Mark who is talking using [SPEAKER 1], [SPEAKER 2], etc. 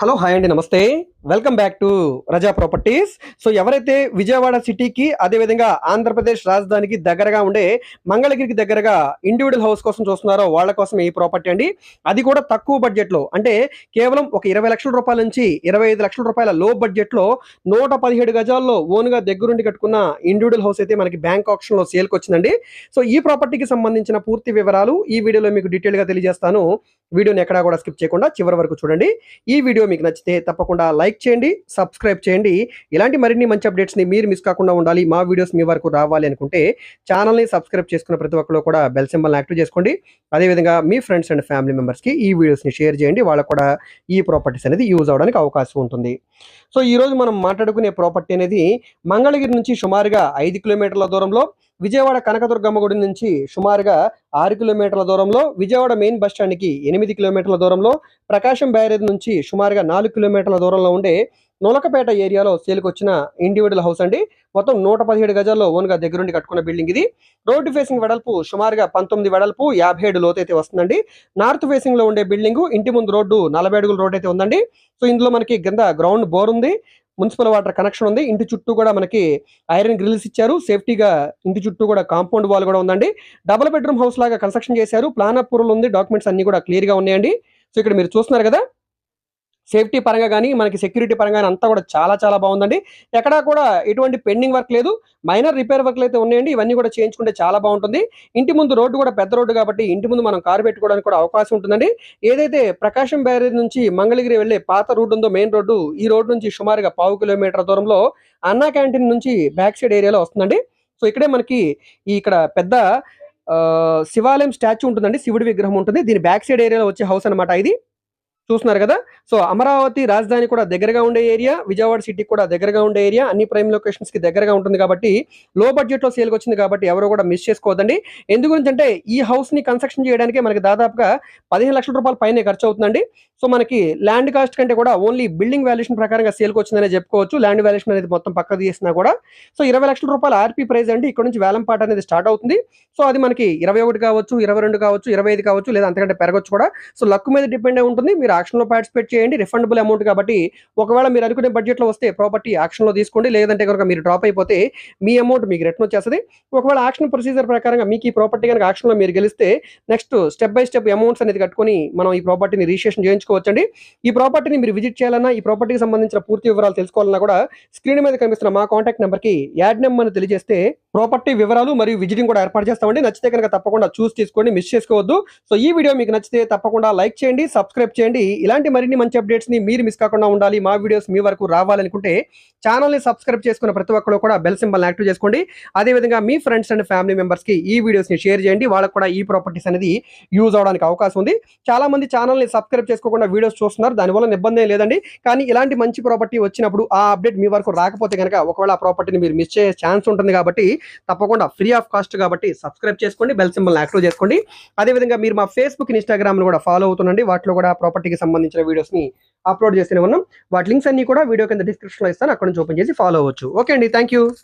[SPEAKER 1] Hello hi అండి నమస్తే. Welcome back to Raza properties so ఎవరైతే విజయవాడ సిటీకి అదేవిధంగా ఆంధ్రప్రదేశ్ రాజధానికి దగ్గరగా ఉండే మంగళగిరికి దగ్గరగా ఇండివిజువల్ హౌస్ కోసం చూస్తున్నారో వాళ్ళ కోసం ఈ ప్రాపర్టీ అండి. అది కూడా తక్కువ బడ్జెట్లో అంటే కేవలం ఒక ఇరవై లక్షల రూపాయల నుంచి ఇరవై ఐదు లక్షల రూపాయల లో బడ్జెట్లో నూట పదిహేడు గజాల్లో ఓన్గా దగ్గరుండి కట్టుకున్న ఇండివిజువల్ హౌస్ అయితే మనకి బ్యాంక్ ఆప్షన్లో సేల్కి వచ్చిందండి. సో ఈ ప్రాపర్టీకి సంబంధించిన పూర్తి వివరాలు ఈ వీడియోలో మీకు డీటెయిల్గా తెలియజేస్తాను. వీడియోని ఎక్కడా కూడా స్కిప్ చేయకుండా చివరి వరకు చూడండి. ఈ వీడియో మీకు నచ్చితే తప్పకుండా లైక్ చేయండి సబ్స్క్రైబ్ చేయండి. ఇలాంటి మరిన్ని మంచి అప్డేట్స్ని మీరు మిస్ కాకుండా ఉండాలి. మా వీడియోస్ మీ వరకు రావాలి అనుకుంటే ఛానల్ని సబ్స్క్రైబ్ చేసుకున్న ప్రతి ఒక్కరు కూడా బెల్ సింబల్ని యాక్టివ్ చేసుకోండి. అదేవిధంగా మీ ఫ్రెండ్స్ అండ్ ఫ్యామిలీ మెంబర్స్కి ఈ వీడియోస్ని షేర్ చేయండి. వాళ్ళకు కూడా ఈ ప్రాపర్టీస్ అనేది యూజ్ అవడానికి అవకాశం ఉంటుంది. సో ఈరోజు మనం మాట్లాడుకునే ప్రాపర్టీ అనేది మంగళగిరి నుంచి సుమారుగా ఐదు కిలోమీటర్ల దూరంలో విజయవాడ కనకదుర్గమ్మ గుడి నుంచి సుమారుగా ఆరు కిలోమీటర్ల దూరంలో విజయవాడ మెయిన్ బస్ స్టాండ్కి ఎనిమిది కిలోమీటర్ల దూరంలో ప్రకాశం బ్యారేజ్ నుంచి సుమారుగా నాలుగు కిలోమీటర్ల దూరంలో ఉండే నొలకపేట ఏరియాలో సేల్కి వచ్చిన ఇండివిజువల్ హౌస్ అండి. మొత్తం నూట పదిహేడు గజాల్లో ఓన్గా దగ్గరుండి కట్టుకున్న బిల్డింగ్ ఇది. రోడ్డు ఫేసింగ్ వెడల్పు సుమారుగా పంతొమ్మిది వెడల్పు యాభై ఏడు లోతైతే వస్తుందండి. నార్త్ ఫేసింగ్లో ఉండే బిల్డింగ్ ఇంటి ముందు రోడ్డు నలభై అడుగుల రోడ్ అయితే ఉందండి. సో ఇందులో మనకి కింద గ్రౌండ్ బోర్ ఉంది. మున్సిపల్ వాటర్ కనెక్షన్ ఉంది. ఇంటి చుట్టూ కూడా మనకి ఐరన్ గ్రిల్స్ ఇచ్చారు. సేఫ్టీగా ఇంటి చుట్టూ కూడా కాంపౌండ్ వాల్ కూడా ఉందండి. డబుల్ బెడ్రూమ్ హౌస్ లాగా కన్స్ట్రక్షన్ చేశారు. ప్లాన్ అప్రూవల్ ఉంది. డాక్యుమెంట్స్ అన్ని కూడా క్లియర్గా ఉన్నాయండి. సో ఇక్కడ మీరు చూస్తున్నారు కదా సేఫ్టీ పరంగా కానీ మనకి సెక్యూరిటీ పరంగా కానీ అంతా కూడా చాలా చాలా బాగుందండి. ఎక్కడా కూడా ఎటువంటి పెండింగ్ వర్క్ లేదు. మైనర్ రిపేర్ వర్క్లు అయితే ఉన్నాయండి. ఇవన్నీ కూడా చేయించుకుంటే చాలా బాగుంటుంది. ఇంటి ముందు రోడ్డు కూడా పెద్ద రోడ్డు కాబట్టి ఇంటి ముందు మనం కారు పెట్టుకోవడానికి కూడా అవకాశం ఉంటుందండి. ఏదైతే ప్రకాశం బ్యారేజ్ నుంచి మంగళగిరి వెళ్ళే పాత రోడ్డు ఉందో మెయిన్ రోడ్డు ఈ రోడ్డు నుంచి సుమారుగా పావు కిలోమీటర్ దూరంలో అన్నా క్యాంటీన్ నుంచి బ్యాక్ సైడ్ ఏరియాలో వస్తుందండి. సో ఇక్కడే మనకి ఇక్కడ పెద్ద ఆ, శివాలయం స్టాచ్యూ ఉంటుందండి. శివుడి విగ్రహం ఉంటుంది. దీని బ్యాక్ సైడ్ ఏరియాలో వచ్చే హౌస్ అన్నమాట ఇది. చూస్తున్నారు కదా? సో అమరావతి రాజధాని కూడా దగ్గరగా ఉండే ఏరియా విజయవాడ సిటీ కూడా దగ్గరగా ఉండే ఏరియా అన్ని ప్రైమ్ లొకేషన్స్కి దగ్గరగా ఉంటుంది కాబట్టి లో బడ్జెట్లో సేల్కి వచ్చింది కాబట్టి ఎవరు కూడా మిస్ చేసుకోవద్దండి. ఎందు గురించి అంటే ఈ హౌస్ని కన్స్ట్రక్షన్ చేయడానికి మనకి దాదాపుగా పదిహేను లక్షల రూపాయల పైనే ఖర్చు అవుతుందండి. సో మనకి ల్యాండ్ కాస్ట్ కంటే కూడా ఓన్లీ బిల్డింగ్ వాల్యుయేషన్ ప్రకారంగా సేల్కి వచ్చిందనే చెప్పుకోవచ్చు. ల్యాండ్ వాల్యుయేషన్ అనేది మొత్తం పక్క తీసినా కూడా. సో ఇరవై లక్షల రూపాయల ఆర్పీ ప్రైస్ అండి. ఇక్కడ నుంచి వేలంపాట అనేది స్టార్ట్ అవుతుంది. సో అది మనకి ఇరవై ఒకటి కావచ్చు ఇరవై రెండు కావచ్చు ఇరవై ఐదు కావచ్చు లేదా అంతకంటే పెరగచ్చు కూడా. సో లక్ మీద డిపెండ్ అయి ఉంటుంది. మీరు యాక్షన్లో పార్టిసిపేట్ చేయండి. రిఫండబుల్ అమౌంట్ కాబట్టి ఒకవేళ మీరు అనుకునే బడ్జెట్లో వస్తే ప్రాపర్టీ యాక్షన్లో తీసుకోండి. లేదంటే కనుక మీరు డ్రాప్ అయిపోతే మీ అమౌంట్ మీకు రిటర్న్ వచ్చేస్తుంది. ఒకవేళ యాక్షన్ ప్రొసీజర్ ప్రకారంగా మీకు ఈ ప్రాపర్టీ కనుక యాక్షన్లో మీరు గెలిస్తే next step by step amounts అనేది కట్టుకొని మనం ఈ ప్రాపర్టీని రిజిస్ట్రేషన్ చేయించుకోవచ్చండి. ఈ ప్రాపర్టీని మీరు విజిట్ చేయాలన్నా ఈ ప్రాపర్టీకి సంబంధించిన పూర్తి వివరాలు తెలుసుకోవాలన్నా కూడా స్క్రీన్ మీద కనిపిస్తున్న మా కాంటాక్ట్ నెంబర్కి యాడ్ నెంబర్ని తెలియజేస్తే ప్రాపర్టీ వివరాలు మరియు విజిటింగ్ కూడా ఏర్పాటు చేస్తామండి. నచ్చితే కనుక తప్పకుండా చూసి తీసుకోండి మిస్ చేసుకోవద్దు. సో ఈ వీడియో మీకు నచ్చితే తప్పకుండా లైక్ చేయండి సబ్స్క్రైబ్ చేయండి. ఇలాంటి మరిన్ని మంచి అప్డేట్స్ని మీరు మిస్ కాకుండా ఉండాలి. మా వీడియోస్ మీ వరకు రావాలనుకుంటే ఛానల్ని సబ్స్క్రైబ్ చేసుకున్న ప్రతి ఒక్కరు కూడా బెల్ సింబల్ యాక్టివ్ చేసుకోండి. అదేవిధంగా మీ ఫ్రెండ్స్ అండ్ ఫ్యామిలీ మెంబర్స్కి ఈ వీడియోస్ని షేర్ చేయండి. వాళ్ళకు కూడా ఈ ప్రాపర్టీస్ అనేది యూజ్ అవడానికి అవకాశం ఉంది. చాలా మంది సబ్స్క్రైబ్ చేసుకోకుండా వీడియోస్ చూస్తున్నారు. దానివల్ల ఇబ్బంది లేదండి. కానీ ఇలాంటి మంచి ప్రాపర్టీ వచ్చినప్పుడు ఆ అప్డేట్ మీ వరకు రాకపోతే కనుక ఒకవేళ ఆ ప్రాపర్టీని మీరు మిస్ చేసే ఛాన్స్ ఉంటుంది కాబట్టి తప్పకుండా ఫ్రీ ఆఫ్ కాస్ట్ కాబట్టి సబ్స్క్రైబ్ చేసుకోండి బెల్ సింబల్ యాక్టివ్ చేసుకోండి. అదేవిధంగా మీరు మా ఫేస్బుక్ ఇన్స్టాగ్రామ్ కూడా ఫాలో అవుతుండండి. వాటిలో కూడా ప్రాపర్టీకి సంబంధించిన వీడియోస్ని అప్లోడ్ చేస్తూనే ఉన్నాం. వాటి లింక్స్ అన్ని కూడా వీడియో కింద డిస్క్రిప్షన్లో ఇస్తాను. అక్కడ నుంచి ఓపెన్ చేసి ఫాలో అవ్వచ్చు. ఓకే అండి. Thank you